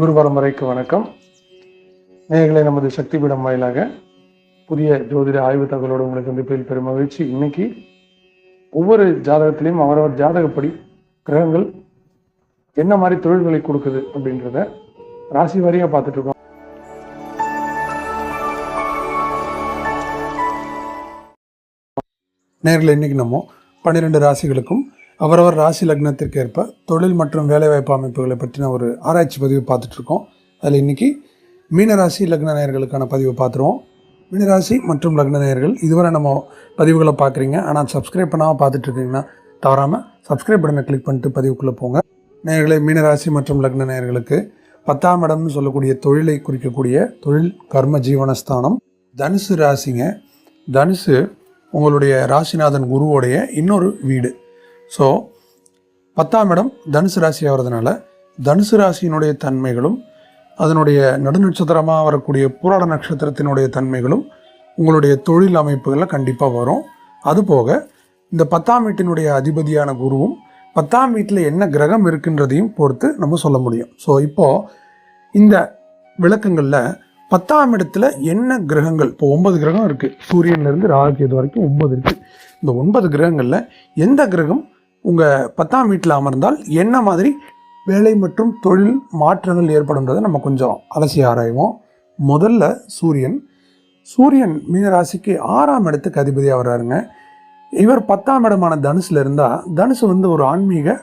குரு பரம்பரைக்கு வணக்கம். நேர்களை நமது சக்தி பீடம் வாயிலாக புதிய ஜோதிட ஆய்வு தகவலோடு உங்களை சந்திப்பதில் பெரும் மகிழ்ச்சி. இன்னைக்கு ஒவ்வொரு ஜாதகத்திலையும் அவரவர் ஜாதகப்படி கிரகங்கள் என்ன மாதிரி தொழில்களை கொடுக்குது அப்படின்றத ராசி வாரியா பார்த்துட்டு இருக்கோம். நேரில் இன்னைக்கு நம்ம பன்னிரெண்டு ராசிகளுக்கும் அவரவர் ராசி லக்னத்திற்கு ஏற்ப தொழில் மற்றும் வேலைவாய்ப்பு அமைப்புகளை பற்றின ஒரு ஆராய்ச்சி பதிவு பார்த்துட்ருக்கோம். அதில் இன்னைக்கு மீனராசி லக்ன நேயர்களுக்கான பதிவை பார்த்துருவோம். மீனராசி மற்றும் லக்ன நேயர்கள் இதுவரை நம்ம பதிவுகளை பார்க்குறீங்க. ஆனால் சப்ஸ்கிரைப் பண்ணாமல் பார்த்துட்ருக்கீங்கன்னா தவறாமல் சப்ஸ்கிரைப் பட்டனை கிளிக் பண்ணிட்டு பதிவுக்குள்ளே போங்க. நேயர்களே மீனராசி மற்றும் லக்ன நேயர்களுக்கு பத்தாம் இடம்னு சொல்லக்கூடிய தொழிலை குறிக்கக்கூடிய தொழில் கர்ம ஜீவனஸ்தானம். தனுசு ராசிங்க. தனுசு உங்களுடைய ராசிநாதன் குருவோடைய இன்னொரு வீடு. ஸோ பத்தாம் இடம் தனுசு ராசி ஆகிறதுனால தனுசு ராசியினுடைய தன்மைகளும் அதனுடைய நடுநட்சத்திரமாக வரக்கூடிய புராட நட்சத்திரத்தினுடைய தன்மைகளும் உங்களுடைய தொழில் அமைப்புகளில் கண்டிப்பாக வரும். அதுபோக இந்த பத்தாம் வீட்டினுடைய அதிபதியான குருவும் பத்தாம் வீட்டில் என்ன கிரகம் இருக்குன்றதையும் பொறுத்து நம்ம சொல்ல முடியும். ஸோ இப்போது இந்த விளக்கங்களில் பத்தாம் இடத்துல என்ன கிரகங்கள்? இப்போ ஒன்பது கிரகம் இருக்குது சூரியன்லேருந்து ராகுகேது வரைக்கும் ஒன்பது இருக்குது இந்த ஒன்பது கிரகங்களில் எந்த கிரகம் உங்கள் பத்தாம் வீட்டில் அமர்ந்தால் என்ன மாதிரி வேலை மற்றும் தொழில் மாற்றங்கள் ஏற்படும்ன்றதை நம்ம கொஞ்சம் அலசி ஆராய்வோம். முதல்ல சூரியன். சூரியன் மீனராசிக்கு ஆறாம் இடத்துக்கு அதிபதியாக வர்றாருங்க. இவர் பத்தாம் இடமான தனுசில் இருந்தால் தனுசு வந்து ஒரு ஆன்மீக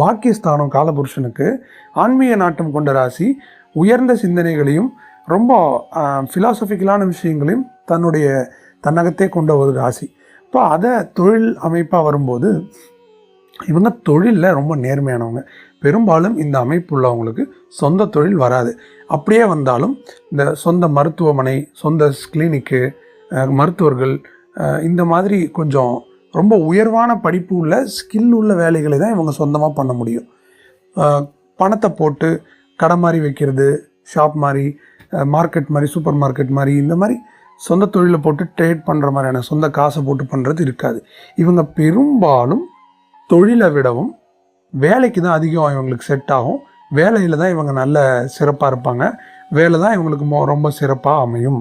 பாக்கியஸ்தானம் காலபுருஷனுக்கு ஆன்மீக நாட்டம் கொண்ட ராசி உயர்ந்த சிந்தனைகளையும் ரொம்ப ஃபிலாசபிக்கலான விஷயங்களையும் தன்னுடைய தன்னகத்தே கொண்ட ஒரு ராசி. இப்போ அதை தொழில் அமைப்பாக வரும்போது இவங்க தொழிலில் ரொம்ப நேர்மையானவங்க. பெரும்பாலும் இந்த அமைப்பு உள்ளவங்களுக்கு சொந்த தொழில் வராது. அப்படியே வந்தாலும் இந்த சொந்த மருத்துவமனை சொந்த கிளினிக்கு மருத்துவர்கள் இந்த மாதிரி கொஞ்சம் ரொம்ப உயர்வான படிப்பு உள்ள ஸ்கில் உள்ள வேலைகளை தான் இவங்க சொந்தமாக பண்ண முடியும். பணத்தை போட்டு கடை மாதிரி வைக்கிறது ஷாப் மாதிரி மார்க்கெட் மாதிரி சூப்பர் மார்க்கெட் மாதிரி இந்த மாதிரி சொந்த தொழிலை போட்டு ட்ரேட் பண்ணுற மாதிரியான சொந்த காசை போட்டு பண்ணுறது இருக்காது. இவங்க பெரும்பாலும் தொழிலை விடவும் வேலைக்கு தான் அதிகம் இவங்களுக்கு செட் ஆகும். வேலையில் தான் இவங்க நல்ல சிறப்பாக இருப்பாங்க. வேலை தான் இவங்களுக்கு ரொம்ப சிறப்பாக அமையும்.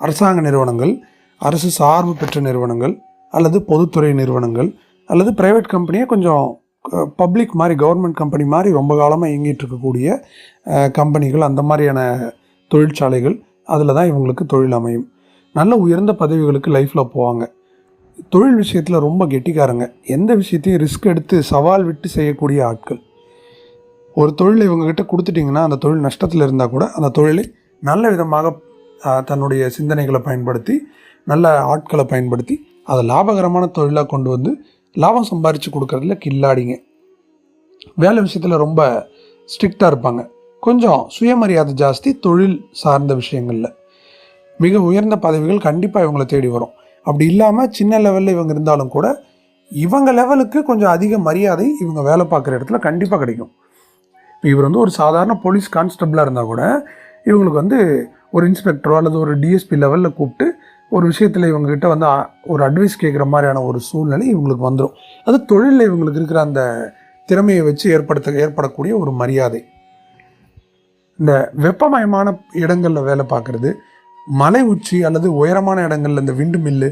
அரசாங்க நிறுவனங்கள் அரசு சார்பு பெற்ற நிறுவனங்கள் அல்லது பொதுத்துறை நிறுவனங்கள் அல்லது ப்ரைவேட் கம்பெனியே கொஞ்சம் பப்ளிக் மாதிரி கவர்மெண்ட் கம்பெனி மாதிரி ரொம்ப காலமாக இயங்கிட்டு இருக்கக்கூடிய கம்பெனிகள் அந்த மாதிரியான தொழிற்சாலைகள் அதில் தான் இவங்களுக்கு தொழில் அமையும். நல்ல உயர்ந்த பதவிகளுக்கு லைஃப்பில் போவாங்க. தொழில் விஷயத்தில் ரொம்ப கெட்டிக்காரங்க. எந்த விஷயத்தையும் ரிஸ்க் எடுத்து சவால் விட்டு செய்யக்கூடிய ஆட்கள். ஒரு தொழிலை இவங்ககிட்ட கொடுத்துட்டிங்கன்னா அந்த தொழில் நஷ்டத்தில் இருந்தால் கூட அந்த தொழிலை நல்ல விதமாக தன்னுடைய சிந்தனைகளை பயன்படுத்தி நல்ல ஆட்களை பயன்படுத்தி அதை லாபகரமான தொழிலாக கொண்டு வந்து லாபம் சம்பாரித்து கொடுக்கறதுல கில்லாடிங்க. வேலை விஷயத்தில் ரொம்ப ஸ்ட்ரிக்டாக இருப்பாங்க. கொஞ்சம் சுயமரியாதை ஜாஸ்தி தொழில் சார்ந்த விஷயங்களில். மிக உயர்ந்த பதவிகள் கண்டிப்பாக இவங்களை தேடி வரும். அப்படி இல்லாமல் சின்ன லெவலில் இவங்க இருந்தாலும் கூட இவங்க லெவலுக்கு கொஞ்சம் அதிக மரியாதை இவங்க வேலை பார்க்குற இடத்துல கண்டிப்பாக கிடைக்கும். இப்போ இவர் வந்து ஒரு சாதாரண போலீஸ் கான்ஸ்டபிளாக இருந்தால் கூட இவங்களுக்கு வந்து ஒரு இன்ஸ்பெக்டரோ அல்லது ஒரு டிஎஸ்பி லெவலில் கூப்பிட்டு ஒரு விஷயத்தில் இவங்ககிட்ட வந்து ஒரு அட்வைஸ் கேட்குற மாதிரியான ஒரு சூழ்நிலை இவங்களுக்கு வந்துடும் அது தொழிலில் இவங்களுக்கு இருக்கிற அந்த திறமையை வச்சு ஏற்படுத்த ஏற்படக்கூடிய ஒரு மரியாதை. இந்த வெப்பமயமான இடங்களில் வேலை பார்க்குறது மலை உச்சி அல்லது உயரமான இடங்கள்ல இந்த விண்டு மில்லு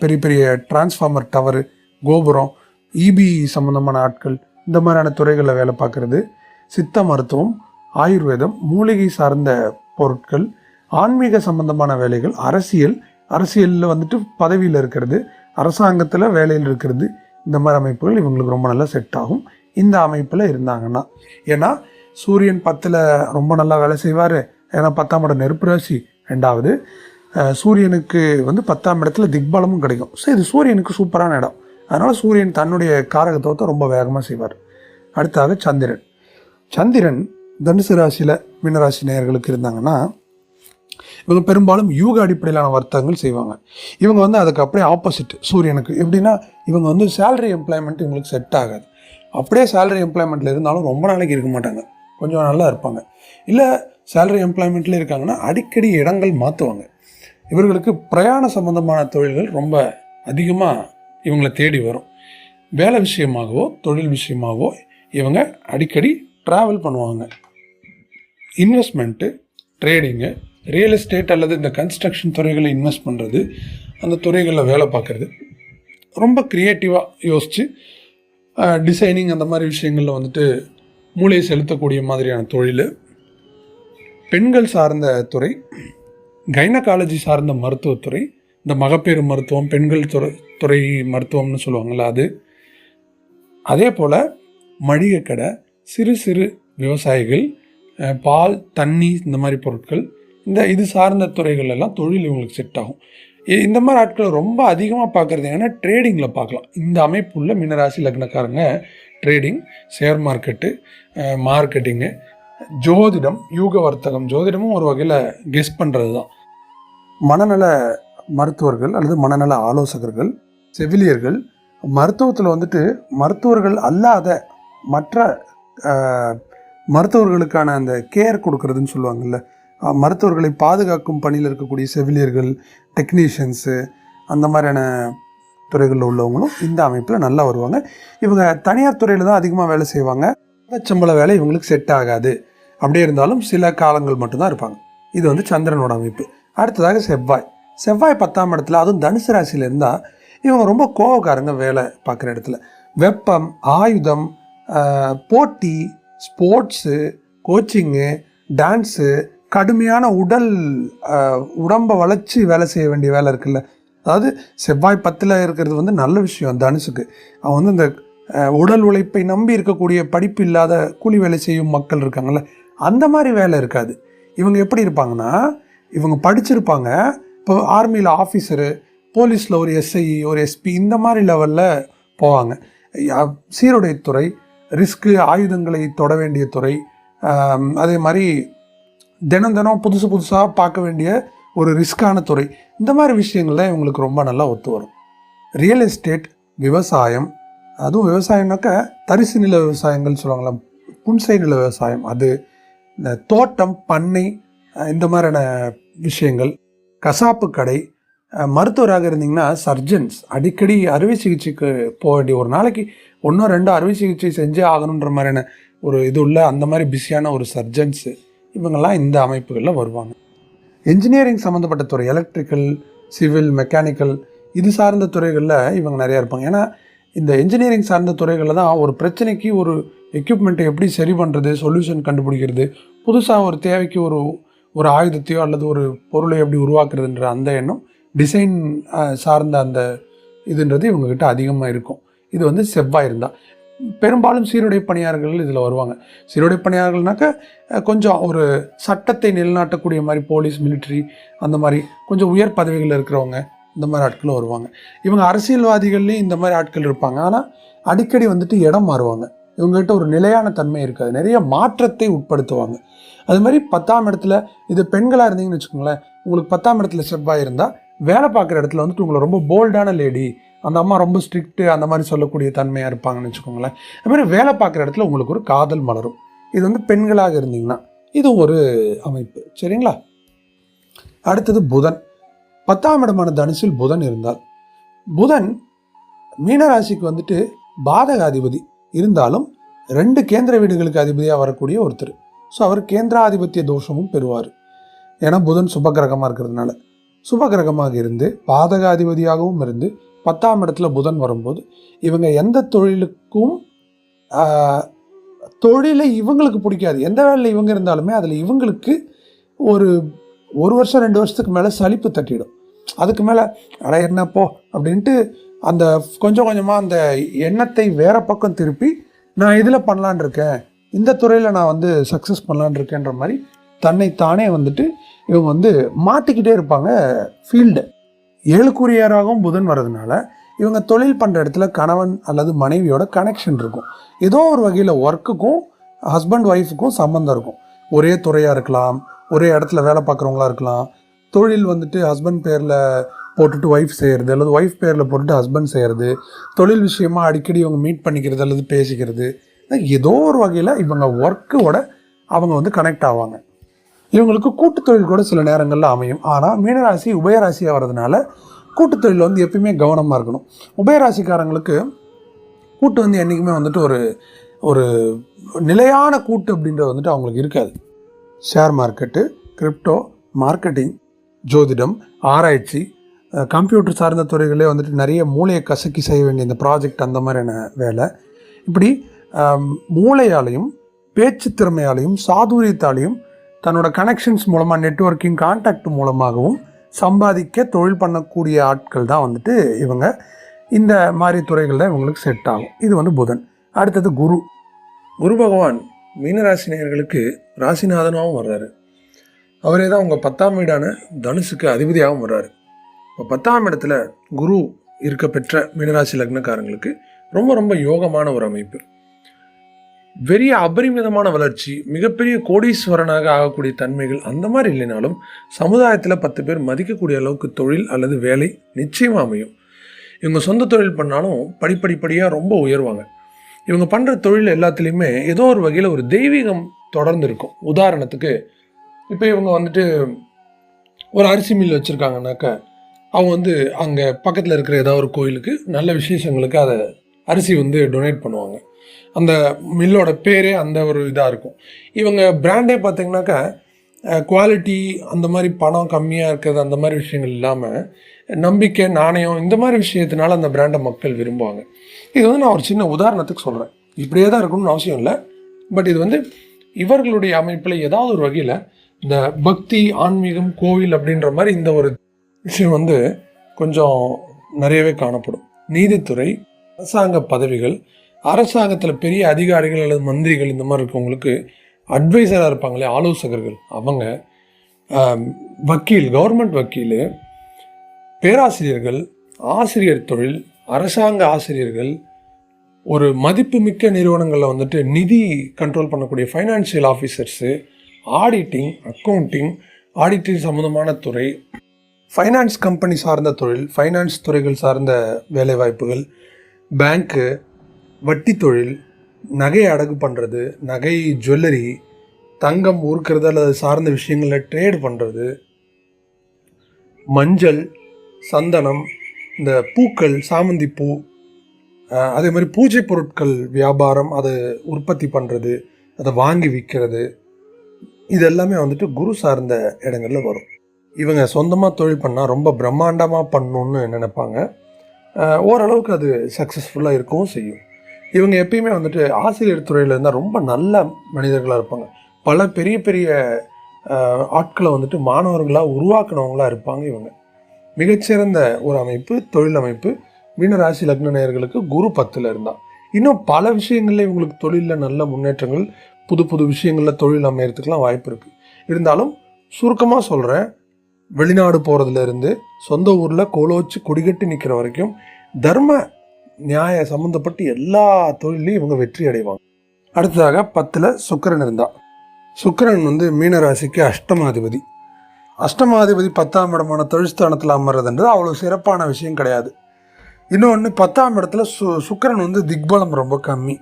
பெரிய பெரிய டிரான்ஸ்ஃபார்மர் டவரு கோபுரம் இபி சம்பந்தமான ஆட்கள் இந்த மாதிரியான துறைகளில் வேலை பார்க்குறது. சித்த மருத்துவம் ஆயுர்வேதம் மூலிகை சார்ந்த பொருட்கள் ஆன்மீக சம்பந்தமான வேலைகள் அரசியல் அரசியலில் வந்துட்டு பதவியில் இருக்கிறது அரசாங்கத்தில் வேலையில் இருக்கிறது. இந்த மாதிரி அமைப்புகள் இவங்களுக்கு ரொம்ப நல்லா செட் ஆகும். இந்த அமைப்பில் இருந்தாங்கன்னா ஏன்னா சூரியன் பத்தில் ரொம்ப நல்லா வேலை செய்வார். ஏன்னா பத்தாம் இடம் நெருப்பு ராசி. ரெண்டாவது சூரியனுக்கு வந்து பத்தாம் இடத்துல திக்பலமும் கிடைக்கும். ஸோ இது சூரியனுக்கு சூப்பரான இடம். அதனால் சூரியன் தன்னுடைய காரகத்துவத்தை ரொம்ப வேகமாக செய்வார். அடுத்தாக சந்திரன். சந்திரன் தனுசு ராசியில் மீனராசி நேயர்களுக்கு இருந்தாங்கன்னா இவங்க பெரும்பாலும் யூக அடிப்படையிலான வர்த்தகங்கள் செய்வாங்க. இவங்க வந்து அதுக்கு அப்படியே ஆப்போசிட் சூரியனுக்கு. எப்படின்னா இவங்க வந்து சேலரி எம்ப்ளாய்மெண்ட் இவங்களுக்கு செட் ஆகாது. அப்படியே சேலரி எம்ப்ளாய்மெண்ட்டில் இருந்தாலும் ரொம்ப நாளைக்கு இருக்க மாட்டாங்க. கொஞ்சம் நல்லா இருப்பாங்க. இல்லை சேலரி எம்ப்ளாய்மெண்ட்லேயே இருக்காங்கன்னா அடிக்கடி இடங்கள் மாற்றுவாங்க இவர்களுக்கு பிரயாண சம்பந்தமான தொழில்கள் ரொம்ப அதிகமாக இவங்களை தேடி வரும். வேலை விஷயமாகவோ தொழில் விஷயமாகவோ இவங்க அடிக்கடி ட்ராவல் பண்ணுவாங்க. இன்வெஸ்ட்மெண்ட்டு ட்ரேடிங்கு ரியல் எஸ்டேட் அல்லது இந்த கன்ஸ்ட்ரக்ஷன் துறைகளில் இன்வெஸ்ட் பண்ணுறது அந்த துறைகளில் வேலை பார்க்குறது. ரொம்ப க்ரியேட்டிவாக யோசித்து டிசைனிங் அந்த மாதிரி விஷயங்களில் வந்துட்டு மூளையை செலுத்தக்கூடிய மாதிரியான தொழில். பெண்கள் சார்ந்த துறை கைனகாலஜி சார்ந்த மருத்துவத்துறை இந்த மகப்பேறு மருத்துவம் பெண்கள் துறை துறை மருத்துவம்னு சொல்லுவாங்கள்ல அது. அதே போல் மளிகை கடை சிறு சிறு விவசாயிகள் பால் தண்ணி இந்த மாதிரி பொருட்கள் இந்த இது சார்ந்த துறைகள் எல்லாம் தொழில் இவங்களுக்கு செட் ஆகும். இந்த மாதிரி ஆட்கள் ரொம்ப அதிகமாக பார்க்குறது ஏன்னா ட்ரேடிங்கில் பார்க்கலாம். இந்த அமைப்புள்ள மீனராசி லக்னக்காரங்க ட்ரேடிங் ஷேர் மார்க்கெட்டு மார்க்கெட்டிங்கு ஜோதிடம் யூக வர்த்தகம் ஜோதிடமும் ஒரு வகையில் கெஸ் பண்ணுறது தான் மனநல மருத்துவர்கள் அல்லது மனநல ஆலோசகர்கள் செவிலியர்கள் மருத்துவத்தில் வந்துட்டு மருத்துவர்கள் அல்லாத மற்ற மருத்துவர்களுக்கான அந்த கேர் கொடுக்கறதுன்னு சொல்லுவாங்கல்ல. மருத்துவர்களை பாதுகாக்கும் பணியில் இருக்கக்கூடிய செவிலியர்கள் டெக்னீஷியன்ஸு அந்த மாதிரியான துறைகளில் உள்ளவங்களும் இந்த அமைப்பில் நல்லா வருவாங்க. இவங்க தனியார் துறையில் தான் அதிகமாக வேலை செய்வாங்க. சம்பள வேலை இவங்களுக்கு செட் ஆகாது. அப்படியே இருந்தாலும் சில காலங்கள் மட்டும்தான் இருப்பாங்க. இது வந்து சந்திரனோட அமைப்பு. அடுத்ததாக செவ்வாய். செவ்வாய் பத்தாம் இடத்துல அதுவும் தனுசு ராசியில் இருந்தால் இவங்க ரொம்ப கோவக்காரங்க வேலை பார்க்குற இடத்துல. வெப்பம் ஆயுதம் போட்டி ஸ்போர்ட்ஸு கோச்சிங்கு டான்ஸு கடுமையான உடல் உடம்பை வளைச்சி வேலை செய்ய வேண்டிய வேலை இருக்குல்ல. அதாவது செவ்வாய் பத்தில் இருக்கிறது வந்து நல்ல விஷயம் தனுசுக்கு. அவன் வந்து இந்த உடல் உழைப்பை நம்பி இருக்கக்கூடிய படிப்பு இல்லாத கூலி வேலை செய்யும் மக்கள் இருக்காங்கல்ல அந்த மாதிரி வேலை இருக்காது. இவங்க எப்படி இருப்பாங்கன்னா இவங்க படிச்சிருப்பாங்க. இப்போ ஆர்மியில் ஆஃபீஸரு போலீஸில் ஒரு எஸ்ஐ ஒரு எஸ்பி இந்த மாதிரி லெவலில் போவாங்க. யா- சீருடை துறை ரிஸ்க்கு ஆயுதங்களை தொட வேண்டிய துறை அதே மாதிரி தினம் தினம் புதுசு புதுசாக பார்க்க வேண்டிய ஒரு ரிஸ்க்கான துறை. இந்த மாதிரி விஷயங்கள்ல இவங்களுக்கு ரொம்ப நல்லா ஒத்து வரும். ரியல் எஸ்டேட் விவசாயம் அதுவும் விவசாயம்னாக்க தரிசு நில விவசாயங்கள் சொல்லுவாங்களா புன்சை நில விவசாயம் அது இந்த தோட்டம் பண்ணை இந்த மாதிரியான விஷயங்கள் கசாப்பு கடை மருத்துவராக இருந்தீங்கன்னா சர்ஜன்ஸ் அடிக்கடி அறுவை சிகிச்சைக்கு போக வேண்டிய ஒரு நாளைக்கு ஒன்றோ ரெண்டோ அறுவை சிகிச்சை செஞ்சே ஆகணுன்ற மாதிரியான ஒரு இது உள்ள அந்த மாதிரி பிஸியான ஒரு சர்ஜன்ஸு இவங்கெல்லாம் இந்த அமைப்புகளில் வருவாங்க. என்ஜினியரிங் சம்மந்தப்பட்ட துறை எலக்ட்ரிக்கல் சிவில் மெக்கானிக்கல் இது சார்ந்த துறைகளில் இவங்க நிறையா இருப்பாங்க. ஏன்னா இந்த இன்ஜினியரிங் சார்ந்த துறைகளில் தான் ஒரு பிரச்சனைக்கு ஒரு எக்யூப்மெண்ட்டை எப்படி சரி பண்ணுறது சொல்யூஷன் கண்டுபிடிக்கிறது புதுசாக ஒரு தேவைக்கு ஒரு ஒரு ஆயுதத்தையோ அல்லது ஒரு பொருளை எப்படி உருவாக்குறதுன்ற அந்த எண்ணம் டிசைன் சார்ந்த அந்த இதுன்றது இவங்கக்கிட்ட அதிகமாக இருக்கும். இது வந்து செவ்வாய் இருந்தால் பெரும்பாலும் சீருடை பணியாளர்கள் இதில் வருவாங்க. சீருடை பணியாளர்கள்னாக்க கொஞ்சம் ஒரு சட்டத்தை நிலைநாட்டக்கூடிய மாதிரி போலீஸ் மிலிட்ரி அந்த மாதிரி கொஞ்சம் உயர் பதவிகளில் இருக்கிறவங்க இந்த மாதிரி ஆட்களும் வருவாங்க. இவங்க அரசியல்வாதிகள்லேயும் இந்த மாதிரி ஆட்கள் இருப்பாங்க. ஆனால் அடிக்கடி வந்துட்டு இடம் மாறுவாங்க. இவங்ககிட்ட ஒரு நிலையான தன்மை இருக்காது. நிறைய மாற்றத்தை உட்படுத்துவாங்க. அது மாதிரி பத்தாம் இடத்துல இது பெண்களாக இருந்தீங்கன்னு வச்சுக்கோங்களேன். உங்களுக்கு பத்தாம் இடத்துல செவ்வாய் இருந்தால் வேலை பார்க்குற இடத்துல வந்துட்டு உங்களை ரொம்ப போல்டான லேடி அந்த அம்மா ரொம்ப ஸ்ட்ரிக்ட்டு அந்த மாதிரி சொல்லக்கூடிய தன்மையாக இருப்பாங்கன்னு வச்சுக்கோங்களேன். அது மாதிரி வேலை பார்க்குற இடத்துல உங்களுக்கு ஒரு காதல் மலரும். இது வந்து பெண்களாக இருந்தீங்கன்னா இது ஒரு அமைப்பு. சரிங்களா? அடுத்தது புதன். பத்தாம் இடமான தனுசில் புதன் இருந்தால் புதன் மீனராசிக்கு வந்துட்டு பாதகாதிபதி. இருந்தாலும் ரெண்டு கேந்திர வீடுகளுக்கு அதிபதியாக வரக்கூடிய ஒருத்தர். ஸோ அவர் கேந்திராதிபத்திய தோஷமும் பெறுவார். ஏன்னா புதன் சுபகிரகமாக இருக்கிறதுனால. சுபகிரகமாக இருந்து பாதகாதிபதியாகவும் இருந்து பத்தாம் இடத்துல புதன் வரும்போது இவங்க எந்த தொழிலுக்கும் தொழிலை இவங்களுக்கு பிடிக்காது. எந்த வேலையில் இவங்க இருந்தாலுமே அதில் இவங்களுக்கு ஒரு ஒரு வருஷம் ரெண்டு வருஷத்துக்கு மேலே சலிப்பு தட்டிடும். அதுக்கு மேலே அட என்னப்போ அப்படின்ட்டு அந்த கொஞ்சம் கொஞ்சமாக அந்த எண்ணத்தை வேற பக்கம் திருப்பி நான் இதில் பண்ணலான் இருக்கேன். இந்த துறையில் நான் வந்து சக்ஸஸ் பண்ணலான் இருக்கேன்ற மாதிரி தன்னை தானே வந்துட்டு இவங்க வந்து மாட்டிக்கிட்டே இருப்பாங்க ஃபீல்டு ஏழுக்குரியராகவும் புதன் வர்றதுனால இவங்க தொழில் பண்ணுற இடத்துல கணவன் அல்லது மனைவியோட கனெக்ஷன் இருக்கும். ஏதோ ஒரு வகையில் ஒர்க்குக்கும் ஹஸ்பண்ட் ஒய்ஃபுக்கும் சம்மந்தம் இருக்கும். ஒரே துறையாக இருக்கலாம் ஒரே இடத்துல வேலை பார்க்குறவங்களா இருக்கலாம். தொழில் வந்துட்டு ஹஸ்பண்ட் பேரில் போட்டுட்டு ஒய்ஃப் செய்கிறது அல்லது ஒய்ஃப் பேரில் போட்டுட்டு ஹஸ்பண்ட் செய்கிறது தொழில் விஷயமா அடிக்கடி இவங்க மீட் பண்ணிக்கிறது அல்லது பேசிக்கிறது ஏதோ ஒரு வகையில் இவங்க ஒர்க்கோட அவங்க வந்து கனெக்ட் ஆவாங்க. இவங்களுக்கு கூட்டுத் தொழில் கூட சில நேரங்களில் அமையும். ஆனால் மீனராசி உபயராசியாக வர்றதுனால கூட்டுத்தொழில் வந்து எப்பயுமே கவனமாக இருக்கணும். உபயராசிக்காரங்களுக்கு கூட்டு வந்து என்றைக்குமே வந்துட்டு ஒரு ஒரு நிலையான கூட்டு அப்படின்றது வந்துட்டு அவங்களுக்கு இருக்காது. ஷேர் மார்க்கெட்டு கிரிப்டோ மார்க்கெட்டிங் ஜோதிடம் ஆராய்ச்சி கம்ப்யூட்டர் சார்ந்த துறைகளே வந்துட்டு நிறைய மூளையை கசக்கி செய்ய வேண்டிய இந்த ப்ராஜெக்ட் அந்த மாதிரியான வேலை. இப்படி மூளையாலையும் பேச்சு திறமையாலையும் சாதுரியத்தாலையும் தன்னோட கனெக்ஷன்ஸ் மூலமாக நெட்வொர்க்கிங் கான்டாக்ட் மூலமாகவும் சம்பாதிக்க தொழில் பண்ணக்கூடிய ஆட்கள் தான் வந்துட்டு இவங்க. இந்த மாதிரி துறைகள் தான் இவங்களுக்கு செட் ஆகும். இது வந்து புதன். அடுத்தது குரு. குரு பகவான். மீனராசினியர்களுக்கு ராசிநாதனாகவும் வர்றாரு. அவரே தான் உங்கள் பத்தாம் வீடான தனுசுக்கு அதிபதியாகவும் வர்றாரு. இப்போ பத்தாம் இடத்துல குரு இருக்க பெற்ற மீனராசி லக்னக்காரங்களுக்கு ரொம்ப ரொம்ப யோகமான ஒரு அமைப்பு. பெரிய அபரிமிதமான வளர்ச்சி மிகப்பெரிய கோடீஸ்வரனாக ஆகக்கூடிய தன்மைகள் அந்த மாதிரி இல்லைனாலும் சமுதாயத்தில் பத்து பேர் மதிக்கக்கூடிய அளவுக்கு தொழில் அல்லது வேலை நிச்சயமாக அமையும். இவங்க சொந்த தொழில் பண்ணாலும் படிப்படிப்படியாக ரொம்ப உயர்வாங்க. இவங்க பண்ணுற தொழில் எல்லாத்துலேயுமே ஏதோ ஒரு வகையில் ஒரு தெய்வீகம் தொடர்ந்து இருக்கும் உதாரணத்துக்கு இப்போ இவங்க வந்துட்டு ஒரு அரிசி மில் வச்சுருக்காங்கனாக்க அவங்க வந்து அங்கே பக்கத்தில் இருக்கிற ஏதாவது ஒரு கோயிலுக்கு நல்ல விசேஷங்களுக்கு அதை அரிசி வந்து டொனேட் பண்ணுவாங்க. அந்த மில்லோட பேரே அந்த ஒரு இதாக இருக்கும். இவங்க பிராண்டே பார்த்தீங்கன்னாக்கா குவாலிட்டி அந்த மாதிரி பணம் கம்மியாக இருக்கிறது அந்த மாதிரி விஷயங்கள் இல்லாமல் நம்பிக்கை நாணயம் இந்த மாதிரி விஷயத்தினால அந்த பிராண்டை மக்கள் விரும்புவாங்க. இது வந்து நான் ஒரு சின்ன உதாரணத்துக்கு சொல்கிறேன் இப்படியே தான் இருக்கணும்னு அவசியம் இல்லை. பட் இது வந்து இவர்களுடைய அமைப்பில் ஏதாவது ஒரு வகையில் இந்த பக்தி ஆன்மீகம் கோவில் அப்படின்ற மாதிரி இந்த ஒரு விஷயம் வந்து கொஞ்சம் நிறையவே காணப்படும். நீதித்துறை அரசாங்க பதவிகள் அரசாங்கத்தில் பெரிய அதிகாரிகள் அல்லது மந்திரிகள் இந்த மாதிரி இருக்கவங்களுக்கு அட்வைசராக இருப்பாங்களே ஆலோசகர்கள். அவங்க வக்கீல் கவர்மெண்ட் வக்கீல் பேராசிரியர்கள் ஆசிரியர் தொழில் அரசாங்க ஆசிரியர்கள் ஒரு மதிப்புமிக்க நிறுவனங்களில் வந்துட்டு நிதி கண்ட்ரோல் பண்ணக்கூடிய financial officers auditing accounting auditing சம்மந்தமான துறை ஃபைனான்ஸ் கம்பெனி சார்ந்த தொழில் ஃபைனான்ஸ் துறைகள் சார்ந்த வேலைவாய்ப்புகள் பேங்க்கு வட்டி தொழில் நகை அடகு பண்ணுறது நகை ஜுவல்லரி தங்கம் ஊர்க்கிறது அல்லது சார்ந்த விஷயங்களில் ட்ரேட் பண்ணுறது மஞ்சள் சந்தனம் இந்த பூக்கள் சாமந்தி பூ அதே மாதிரி பூஜை பொருட்கள் வியாபாரம் அதை உற்பத்தி பண்ணுறது அதை வாங்கி விற்கிறது இது எல்லாமே வந்துட்டு குரு சார்ந்த இடங்களில் வரும். இவங்க சொந்தமாக தொழில் பண்ணால் ரொம்ப பிரம்மாண்டமாக பண்ணணும்னு நினைப்பாங்க. ஓரளவுக்கு அது சக்ஸஸ்ஃபுல்லாக இருக்கவும் செய்யும். இவங்க எப்பயுமே வந்துட்டு ஆசிரியர் துறையில் இருந்தால் ரொம்ப நல்ல மனிதர்களாக இருப்பாங்க. பல பெரிய பெரிய ஆட்களை வந்துட்டு மாணவர்களாக உருவாக்குனவங்களா இருப்பாங்க இவங்க. மிகச்சிறந்த ஒரு அமைப்பு தொழில் அமைப்பு மீனராசி லக்ன நேயர்களுக்கு குரு பத்தில் இருந்தால் இன்னும் பல விஷயங்களில் இவங்களுக்கு தொழிலில் நல்ல முன்னேற்றங்கள் புது புது விஷயங்களில் தொழில் அமையறதுக்கெலாம் வாய்ப்பு இருக்குது இருந்தாலும் சுருக்கமாக சொல்கிறேன் வெளிநாடு போகிறதுல இருந்து சொந்த ஊரில் கோலோச்சு கொடிகட்டி நிற்கிற வரைக்கும் தர்ம நியாய சம்மந்தப்பட்டு எல்லா தொழிலையும் இவங்க வெற்றி அடைவாங்க. அடுத்ததாக பத்தில் சுக்கரன் இருந்தால் சுக்கிரன் வந்து மீனராசிக்கு அஷ்டமாதிபதி. அஷ்டமாதிபதி பத்தாம் இடமான தொழில்ஸ்தானத்தில் அமர்றதுன்றது அவ்வளோ சிறப்பான விஷயம் கிடையாது. இன்னொன்று பத்தாம் இடத்துல சு சுக்கரன் வந்து திக்பலம் ரொம்ப கம்மி.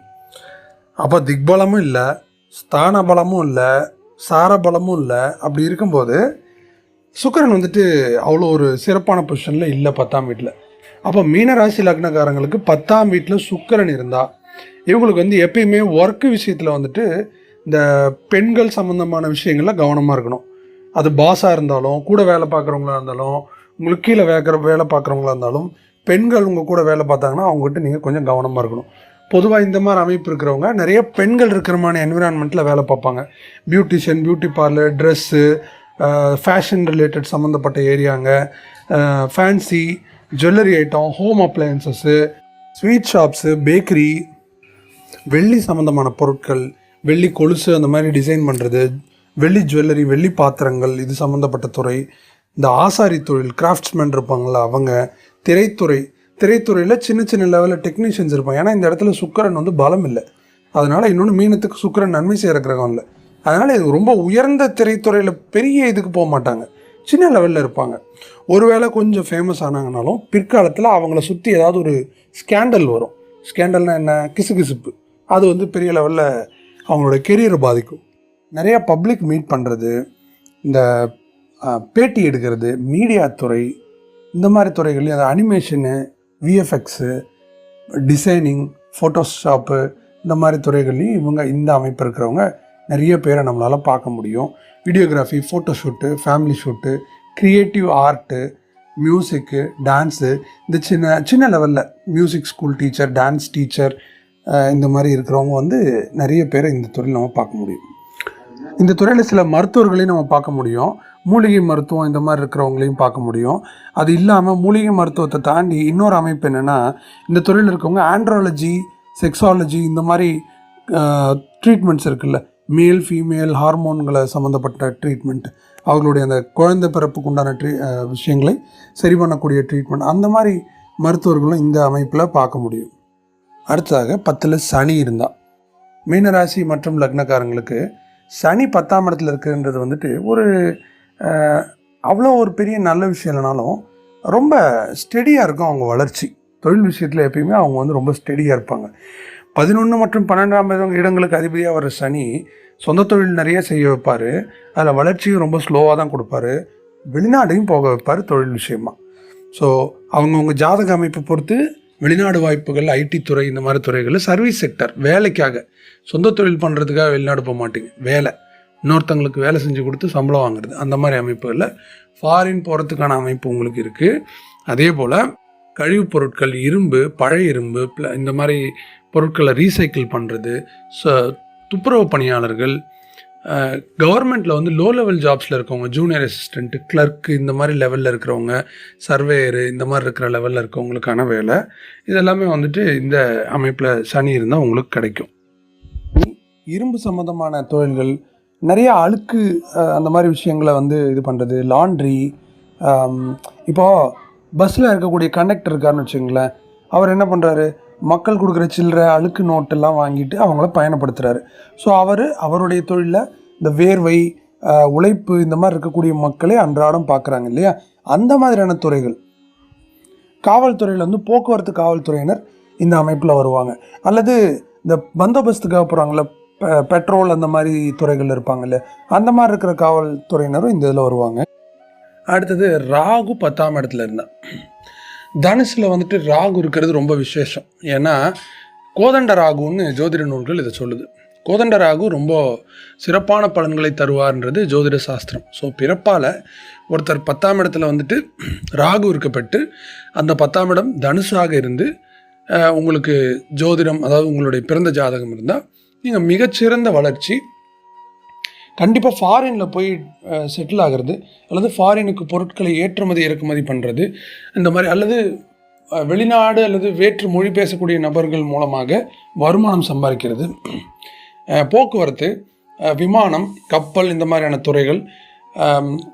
அப்போ திக்பலமும் இல்லை ஸ்தான பலமும் இல்லை சாரபலமும் இல்லை அப்படி இருக்கும்போது சுக்கரன் வந்துட்டு அவ்வளோ ஒரு சிறப்பான பொசிஷனில் இல்லை பத்தாம் வீட்டில் அப்போ மீனராசி லக்னக்காரங்களுக்கு பத்தாம் வீட்டில் சுக்கிரன் இருந்தால் இவங்களுக்கு வந்து எப்பயுமே ஒர்க்கு விஷயத்தில் வந்துட்டு இந்த பெண்கள் சம்மந்தமான விஷயங்களில் கவனமாக இருக்கணும். அது பாஸாக இருந்தாலும் கூட வேலை பார்க்குறவங்களா இருந்தாலும் உங்களுக்கு கீழே வேக்கிற வேலை பார்க்குறவங்களா இருந்தாலும் பெண்கள் உங்கள் கூட வேலை பார்த்தாங்கன்னா அவங்ககிட்ட நீங்கள் கொஞ்சம் கவனமாக இருக்கணும். பொதுவாக இந்த மாதிரி அமைப்பு இருக்கிறவங்க நிறைய பெண்கள் இருக்கிற மாதிரி என்விரான்மெண்ட்டில் வேலை பார்ப்பாங்க. Beautician beauty parlour dress fashion related சம்மந்தப்பட்ட ஏரியாங்க. Fancy jewellery item home appliances sweet shops bakery வெள்ளி சம்மந்தமான பொருட்கள் வெள்ளி கொலுசு அந்த மாதிரி டிசைன் பண்ணுறது வெள்ளி ஜுவல்லரி வெள்ளி பாத்திரங்கள் இது சம்மந்தப்பட்ட துறை. இந்த ஆசாரி தொழில் கிராஃப்ட்ஸ்மேன் இருப்பாங்களா அவங்க திரைத்துறை. திரைத்துறையில் சின்ன சின்ன லெவலில் டெக்னீஷியன்ஸ் இருப்பாங்க. ஏன்னா இந்த இடத்துல சுக்கரன் வந்து பலம் இல்லை. அதனால் இன்னொன்று மீனத்துக்கு சுக்கரன் நன்மை செய்கிற கிரகம் இல்லை. அதனால் இது ரொம்ப உயர்ந்த திரைத்துறையில் பெரிய இதுக்கு போக மாட்டாங்க. சின்ன லெவலில் இருப்பாங்க. ஒருவேளை கொஞ்சம் ஃபேமஸ் ஆனாங்கனாலும் பிற்காலத்தில் அவங்கள சுற்றி ஏதாவது ஒரு ஸ்கேண்டல் வரும். ஸ்கேண்டல்னால் என்ன? கிசுகிசுப்பு. அது வந்து பெரிய லெவலில் அவங்களோட கெரியரை பாதிக்கும். நிறையா பப்ளிக் மீட் பண்ணுறது இந்த பேட்டி எடுக்கிறது மீடியா துறை இந்த மாதிரி துறைகள்லையும் அது அனிமேஷனு விஎஃப்எக்ஸு டிசைனிங் ஃபோட்டோஷாப்பு இந்த மாதிரி துறைகள்லையும் இவங்க இந்த அமைப்பு இருக்கிறவங்க நிறைய பேரை நம்மளால் பார்க்க முடியும். Videography photo shoot family shoot creative art music dance இந்த சின்ன சின்ன லெவலில் music school teacher dance teacher இந்த மாதிரி இருக்கிறவங்க வந்து நிறைய பேரை இந்த துறையில் நம்ம பார்க்க முடியும். இந்த துறையில் சில மருத்துவர்களையும் நம்ம பார்க்க முடியும். மூலிகை மருத்துவம் இந்த மாதிரி இருக்கிறவங்களையும் பார்க்க முடியும். அது இல்லாமல் மூலிகை மருத்துவத்தை தாண்டி இன்னொரு அமைப்பு என்னென்னா இந்த துறையில் இருக்கவங்க ஆண்ட்ராலஜி செக்ஸாலஜி இந்த மாதிரி ட்ரீட்மெண்ட்ஸ் இருக்குல்ல. மேல் ஃபீமேல் ஹார்மோன்களை சம்மந்தப்பட்ட ட்ரீட்மெண்ட் அவர்களுடைய அந்த குழந்தை பிறப்புக்கு உண்டான ட்ரீ விஷயங்களை சரி பண்ணக்கூடிய ட்ரீட்மெண்ட் அந்த மாதிரி மருத்துவர்களும் இந்த அமைப்பில் பார்க்க முடியும். அடுத்ததாக பத்தில் சனி இருந்தால் மீனராசி மற்றும் லக்னக்காரங்களுக்கு சனி பத்தாம் இடத்துல இருக்குன்றது வந்துட்டு ஒரு அவ்வளோ ஒரு பெரிய நல்ல விஷயம் இல்லைனாலும் ரொம்ப ஸ்டெடியாக இருக்கும் அவங்க வளர்ச்சி. தொழில் விஷயத்தில் எப்பயுமே அவங்க வந்து ரொம்ப ஸ்டெடியாக இருப்பாங்க. பதினொன்று மற்றும் பன்னெண்டாம் இடங்களுக்கு அதிபதியாக வர சனி சொந்த தொழில் நிறைய செய்ய வைப்பார். அதில் வளர்ச்சியும் ரொம்ப ஸ்லோவாக தான் கொடுப்பாரு. வெளிநாடையும் போக வைப்பார் தொழில் விஷயமா. ஸோ அவங்கவுங்க ஜாதக அமைப்பை பொறுத்து வெளிநாடு வாய்ப்புகள் ஐடி துறை இந்த மாதிரி துறைகளில் சர்வீஸ் செக்டர் வேலைக்காக சொந்த தொழில் பண்ணுறதுக்காக வெளிநாடு போக மாட்டீங்க. வேலை. இன்னொருத்தங்களுக்கு வேலை செஞ்சு கொடுத்து சம்பளம் வாங்குறது. அந்த மாதிரி அமைப்புகளில் ஃபாரின் போகிறதுக்கான அமைப்பு உங்களுக்கு இருக்குது அதே போல் கழிவுப் பொருட்கள் இரும்பு பழைய இரும்பு இந்த மாதிரி பொருட்களை ரீசைக்கிள் பண்ணுறது ச துப்புரவு பணியாளர்கள் கவர்மெண்ட்டில் வந்து லோ லெவல் ஜாப்ஸில் இருக்கவங்க ஜூனியர் அசிஸ்டண்ட்டு கிளர்க்கு இந்த மாதிரி லெவலில் இருக்கிறவங்க சர்வேயரு இந்த மாதிரி இருக்கிற லெவலில் இருக்கவங்களுக்கான வேலை. இதெல்லாமே வந்துட்டு இந்த அமைப்பில் சனி இருந்தால் உங்களுக்கு கிடைக்கும். இரும்பு சம்மந்தமான தொழில்கள் நிறைய அழுக்கு அந்த மாதிரி விஷயங்களை வந்து இது பண்ணுறது லாண்ட்ரி இப்போது பஸ்ஸில் இருக்கக்கூடிய கண்டக்டர் இருக்காருன்னு வச்சுங்களேன் அவர் என்ன பண்ணுறாரு மக்கள் கொடுக்குற சில்லறை அழுக்கு நோட்டெல்லாம் வாங்கிட்டு அவங்கள பயணப்படுத்துகிறாரு ஸோ அவர் அவருடைய தொழிலில் இந்த வேர்வை உழைப்பு இந்த மாதிரி இருக்கக்கூடிய மக்களை அன்றாடம் பார்க்குறாங்க இல்லையா? அந்த மாதிரியான துறைகள். காவல்துறையில் வந்து போக்குவரத்து காவல்துறையினர் இந்த அமைப்பில் வருவாங்க. அல்லது இந்த பந்தோபஸ்துக்காக போகிறாங்கள பெட்ரோல் அந்த மாதிரி துறைகள் இருப்பாங்கல்ல அந்த மாதிரி இருக்கிற காவல்துறையினரும் இந்த இதில் வருவாங்க. அடுத்தது ராகு பத்தாம் இடத்துல இருந்தான் தனுசில் வந்துட்டு ராகு இருக்கிறது ரொம்ப விசேஷம். ஏன்னா கோதண்ட ராகுன்னு ஜோதிட நூல்கள் இதை சொல்லுது. கோதண்ட ராகு ரொம்ப சிறப்பான பலன்களை தருவார்ன்றது ஜோதிட சாஸ்திரம். ஸோ பிறப்பால் ஒருத்தர் பத்தாம் இடத்துல வந்துட்டு ராகு இருக்கப்பட்டு அந்த பத்தாம் இடம் தனுஷாக இருந்து உங்களுக்கு ஜோதிடம் அதாவது உங்களுடைய பிறந்த ஜாதகம் இருந்தால் நீங்கள் மிகச்சிறந்த வளர்ச்சி கண்டிப்பாக ஃபாரினில் போய் செட்டில் ஆகிறது அல்லது ஃபாரினுக்கு பொருட்களை ஏற்றுமதி இறக்குமதி பண்ணுறது இந்த மாதிரி அல்லது வெளிநாடு அல்லது வேற்று மொழி பேசக்கூடிய நபர்கள் மூலமாக வருமானம் சம்பாதிக்கிறது. போக்குவரத்து விமானம் கப்பல் இந்த மாதிரியான துறைகள்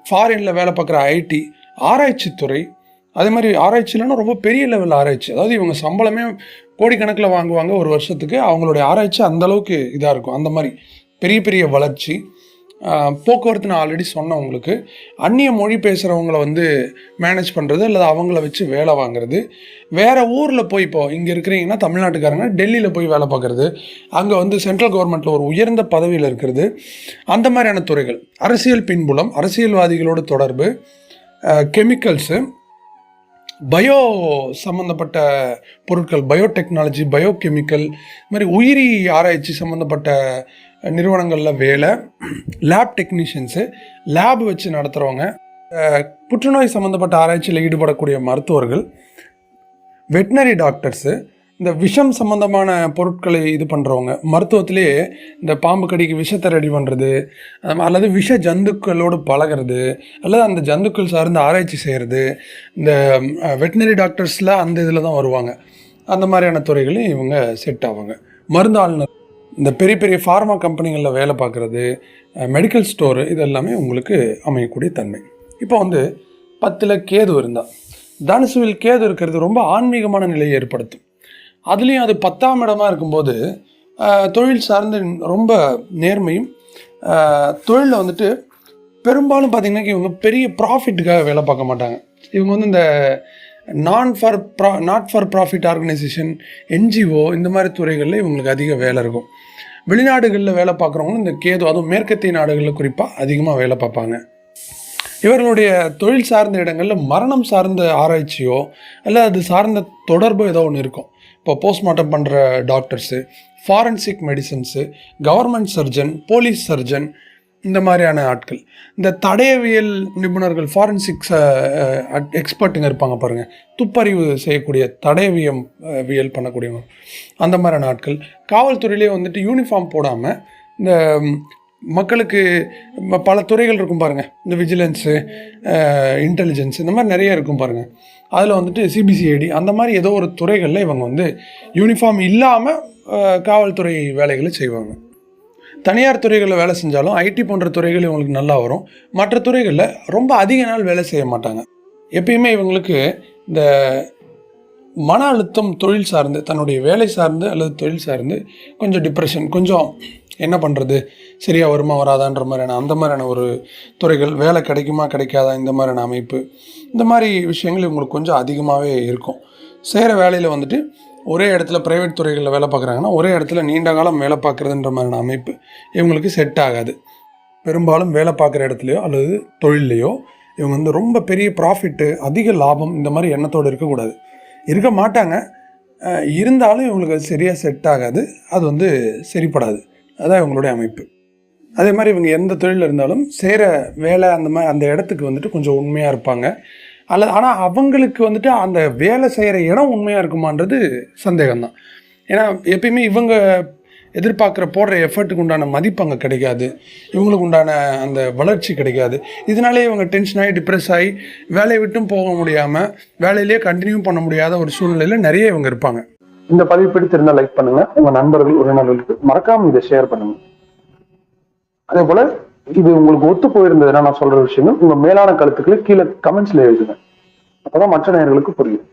ஃபாரினில் வேலை பார்க்குற ஐடி ஆராய்ச்சித்துறை அதே மாதிரி ஆராய்ச்சியிலனா ரொம்ப பெரிய லெவல் ஆராய்ச்சி. அதாவது இவங்க சம்பளமே கோடிக்கணக்கில் வாங்குவாங்க ஒரு வருஷத்துக்கு அவங்களுடைய ஆராய்ச்சி அந்தளவுக்கு இதாக இருக்கும். அந்த மாதிரி பெரிய பெரிய வளர்ச்சி போக்குவரத்து நான் ஆல்ரெடி சொன்னேன் உங்களுக்கு. அந்நிய மொழி பேசுகிறவங்கள வந்து மேனேஜ் பண்ணுறது அல்லது அவங்கள வச்சு வேலை வாங்குறது. வேறு ஊரில் போய் இப்போ இங்கே இருக்கிறீங்கன்னா தமிழ்நாட்டுக்காரங்க டெல்லியில் போய் வேலை பார்க்குறது. அங்கே வந்து சென்ட்ரல் கவர்மெண்ட்டில் ஒரு உயர்ந்த பதவியில் இருக்கிறது. அந்த மாதிரியான துறைகள். அரசியல் பின்புலம் அரசியல்வாதிகளோட தொடர்பு கெமிக்கல்ஸு பயோ சம்மந்தப்பட்ட பொருட்கள் பயோடெக்னாலஜி பயோகெமிக்கல் இது மாதிரி உயிரி ஆராய்ச்சி சம்மந்தப்பட்ட நிறுவனங்களில் வேலை லேப் டெக்னீஷியன்ஸு லேப் வச்சு நடத்துகிறவங்க புற்றுநோய் சம்மந்தப்பட்ட ஆராய்ச்சியில் ஈடுபடக்கூடிய மருத்துவர்கள் வெட்டினரி டாக்டர்ஸு இந்த விஷம் சம்மந்தமான பொருட்களை இது பண்ணுறவங்க மருத்துவத்திலே இந்த பாம்பு கடிக்கு விஷத்தை ரெடி பண்ணுறது அல்லது விஷ ஜந்துக்களோடு பழகிறது அல்லது அந்த ஜந்துக்கள் சார்ந்து ஆராய்ச்சி செய்கிறது இந்த வெட்டினரி டாக்டர்ஸில் அந்த இதில் தான் வருவாங்க. அந்த மாதிரியான துறைகளையும் இவங்க செட் ஆவாங்க. மருந்து ஆளுநர் இந்த பெரிய பெரிய ஃபார்மா கம்பெனிகளில் வேலை பார்க்குறது மெடிக்கல் ஸ்டோரு இது எல்லாமே உங்களுக்கு அமையக்கூடிய தன்மை. இப்போ வந்து பத்தில் கேது இருந்தால் தனுசுவில் கேது இருக்கிறது ரொம்ப ஆன்மீகமான நிலையை ஏற்படுத்தும். அதுலேயும் அது பத்தாம் இடமா இருக்கும்போது தொழில் சார்ந்த ரொம்ப நேர்மையும் தொழிலில் வந்துட்டு பெரும்பாலும் பார்த்திங்கன்னா இவங்க பெரிய ப்ராஃபிட்டுக்காக வேலை பார்க்க மாட்டாங்க. இவங்க வந்து இந்த non for pro not for profit organisation NGO இந்த மாதிரி துறைகளில் இவங்களுக்கு அதிக வேலை இருக்கும். வெளிநாடுகளில் வேலை பார்க்குறவங்களும் இந்த கேது அதுவும் மேற்கத்திய நாடுகளில் குறிப்பாக அதிகமாக வேலை பார்ப்பாங்க. இவர்களுடைய தொழில் சார்ந்த இடங்களில் மரணம் சார்ந்த ஆராய்ச்சியோ அல்ல அது சார்ந்த தொடர்போ ஏதோ ஒன்று இருக்கும். இப்போ போஸ்ட்மார்ட்டம் பண்ணுற doctors forensic medicines government surgeon police surgeon இந்த மாதிரியான ஆட்கள். இந்த தடயவியல் நிபுணர்கள் ஃபாரன்சிக்ஸ் எக்ஸ்பர்ட்டுங்க இருப்பாங்க பாருங்கள் துப்பறிவு செய்யக்கூடிய தடயவியம் வியல் பண்ணக்கூடியவங்க. அந்த மாதிரியான ஆட்கள். காவல்துறையிலே வந்துட்டு யூனிஃபார்ம் போடாமல் இந்த மக்களுக்கு பல துறைகள் இருக்கும் பாருங்கள் இந்த விஜிலன்ஸு இன்டெலிஜென்ஸ் இந்த மாதிரி நிறைய இருக்கும் பாருங்கள் அதில் வந்துட்டு சிபிசிஐடி அந்த மாதிரி ஏதோ ஒரு துறைகளில் இவங்க வந்து யூனிஃபார்ம் இல்லாமல் காவல்துறை வேலைகளை செய்வாங்க. தனியார் துறைகளில் வேலை செஞ்சாலும் ஐடி போன்ற துறைகள் இவங்களுக்கு நல்லா வரும். மற்ற துறைகளில் ரொம்ப அதிக நாள் வேலை செய்ய மாட்டாங்க. எப்பயுமே இவங்களுக்கு இந்த மன அழுத்தம் தொழில் சார்ந்து தன்னுடைய வேலை சார்ந்து அல்லது தொழில் சார்ந்து கொஞ்சம் டிப்ரெஷன் கொஞ்சம் என்ன பண்ணுறது சரியாக வருமா வராதான்ற மாதிரியான அந்த மாதிரியான ஒரு துறைகள் வேலை கிடைக்குமா கிடைக்காதா இந்த மாதிரியான அமைப்பு இந்த மாதிரி விஷயங்கள் இவங்களுக்கு கொஞ்சம் அதிகமாகவே இருக்கும். செய்கிற வேலையில் வந்துட்டு ஒரே இடத்துல ப்ரைவேட் துறைகளில் வேலை பார்க்குறாங்கன்னா ஒரே இடத்துல நீண்ட காலம் வேலை பார்க்குறதுன்ற மாதிரியான அமைப்பு இவங்களுக்கு செட் ஆகாது. பெரும்பாலும் வேலை பார்க்குற இடத்துலையோ அல்லது தொழில்லையோ இவங்க வந்து ரொம்ப பெரிய ப்ராஃபிட்டு அதிக லாபம் இந்த மாதிரி எண்ணத்தோடு இருக்கக்கூடாது. இருக்க மாட்டாங்க. இருந்தாலும் இவங்களுக்கு அது சரியாக செட் ஆகாது. அது வந்து சரிப்படாது. அதான் இவங்களுடைய அமைப்பு. அதே மாதிரி இவங்க எந்த தொழிலில் இருந்தாலும் செய்கிற வேலை அந்த மாதிரி அந்த இடத்துக்கு வந்துட்டு கொஞ்சம் உண்மையாக இருப்பாங்க. அல்லது ஆனால் அவங்களுக்கு வந்துட்டு அந்த வேலை செய்கிற இடம் உண்மையாக இருக்குமான்றது சந்தேகம்தான். ஏன்னா எப்பயுமே இவங்க எதிர்பார்க்குற போடுற எஃபர்ட்டுக்கு உண்டான மதிப்பு அங்கே கிடைக்காது. இவங்களுக்கு உண்டான அந்த வளர்ச்சி கிடைக்காது. இதனாலே இவங்க டென்ஷன் ஆகி டிப்ரெஸ் ஆகி வேலையை விட்டும் போக முடியாமல் வேலையிலேயே கண்டினியூ பண்ண முடியாத ஒரு சூழ்நிலையில் நிறைய இவங்க இருப்பாங்க. இந்த பதிவு பிடித்திருந்தால் லைக் பண்ணுங்கள் உங்கள் நண்பர்கள் உறவினர்களுக்கு மறக்காமல் இதை ஷேர் பண்ணுங்கள் அதே போல் இது உங்களுக்கு ஒத்து போயிருந்ததுன்னா நான் சொல்ற விஷயங்கள் உங்க மேலான கருத்துக்களை கீழே கமெண்ட்ஸ்ல எழுதுங்க. அப்பதான் மற்ற நேயர்களுக்கு புரியும்.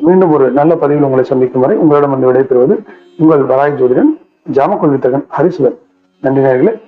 மீண்டும் ஒரு நல்ல பதிவில் உங்களை சந்திக்கும் வரை உங்களிடம் வந்து விடைபெறுவது உங்கள் வராய் ஜோதிடன் ஜாமக்கொள் வித்தகன் ஹரிசுவன் நன்றி நேயர்களே.